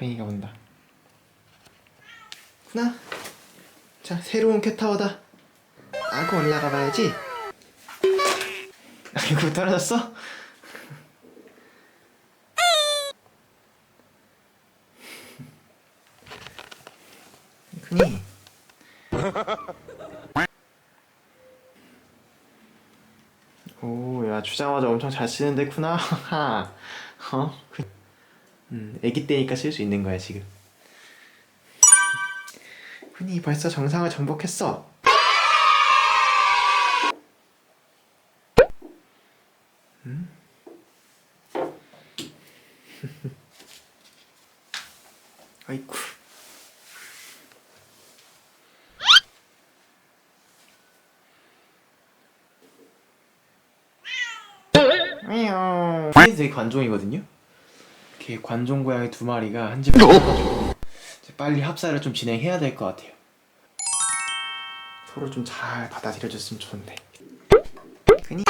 호랭이가 온다. 훈아, 자 새로운 캣타워다. 아고 올라가 봐야지. 아이고 떨어졌어? 흔히 오, 야 주자마자 엄청 잘 쓰는데 쿠나. 어? 그- 음, 아기 때니까 쓸 수 있는 거야 지금. 흔히 벌써 정상을 정복했어. 음? 아이쿠. 미용. 이게 되게 관종이거든요. 이렇게 관종 고양이 두 마리가 한 집에 살아가지고 이제 빨리 합사를 좀 진행해야 될 것 같아요. 서로 좀 잘 받아들여줬으면 좋은데. 그니.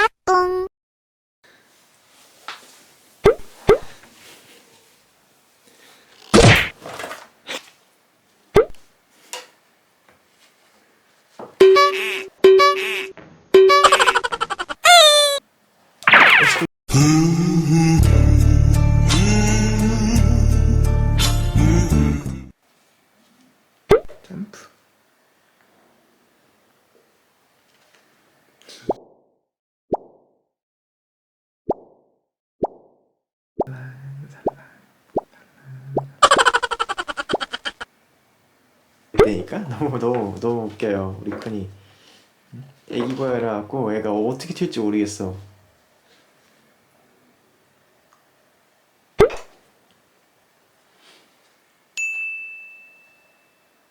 점프. 그러니까 너무 너무 너무 웃겨요 우리 큰이 응? 애기 고양이라 갖고 애가 어떻게 튈지 모르겠어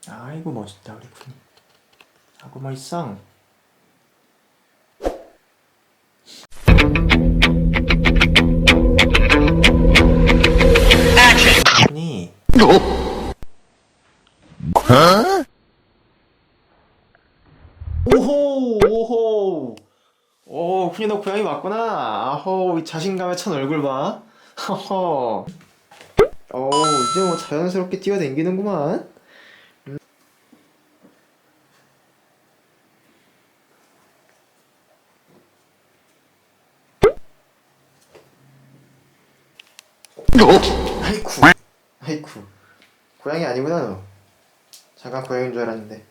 아이고 멋있다 우리 큰이 아고 멋있어? 큰이 오호 오호. 오 훈이 너 고양이 맞구나. 아호 이 자신감에 찬 얼굴 봐. 허허. 오 이제 뭐 자연스럽게 뛰어댕기는구만 아이쿠. 아이쿠. 고양이 아니구나 너. 잠깐 고양이인 줄 알았는데